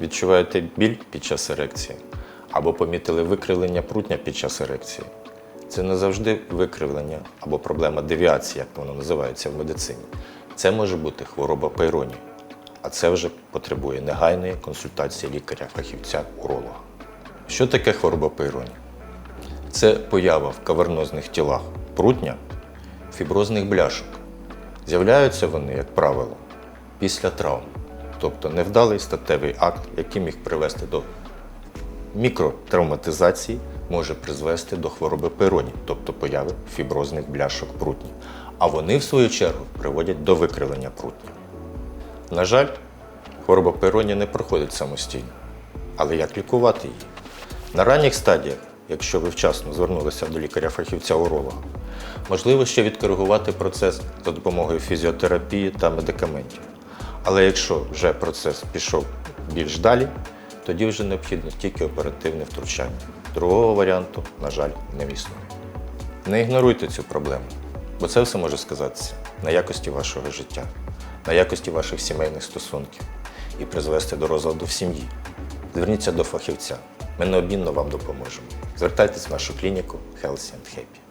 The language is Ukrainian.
відчуваєте біль під час ерекції або помітили викривлення прутня під час ерекції. Це не завжди викривлення або проблема девіації, як воно називається в медицині. Це може бути хвороба Пейроні, а це вже потребує негайної консультації лікаря-фахівця уролога. Що таке хвороба Пейроні? Це поява в кавернозних тілах прутня фіброзних бляшок. З'являються вони, як правило, після травм, тобто невдалий статевий акт, який міг привести до мікротравматизації, може призвести до хвороби Пейроні, тобто появи фіброзних бляшок прутня. А вони, в свою чергу, приводять до викривлення прутня. На жаль, хвороба Пейроні не проходить самостійно. Але як лікувати її? На ранніх стадіях, якщо ви вчасно звернулися до лікаря-фахівця-уролога, можливо ще відкоригувати процес за допомогою фізіотерапії та медикаментів. Але якщо вже процес пішов більш далі, тоді вже необхідно тільки оперативне втручання. Другого варіанту, на жаль, не існує. Не ігноруйте цю проблему, бо це все може сказатися на якості вашого життя, на якості ваших сімейних стосунків і призвести до розладу в сім'ї. Зверніться до фахівця. Ми необмінно вам допоможемо. Звертайтесь в нашу клініку Healthy and Happy.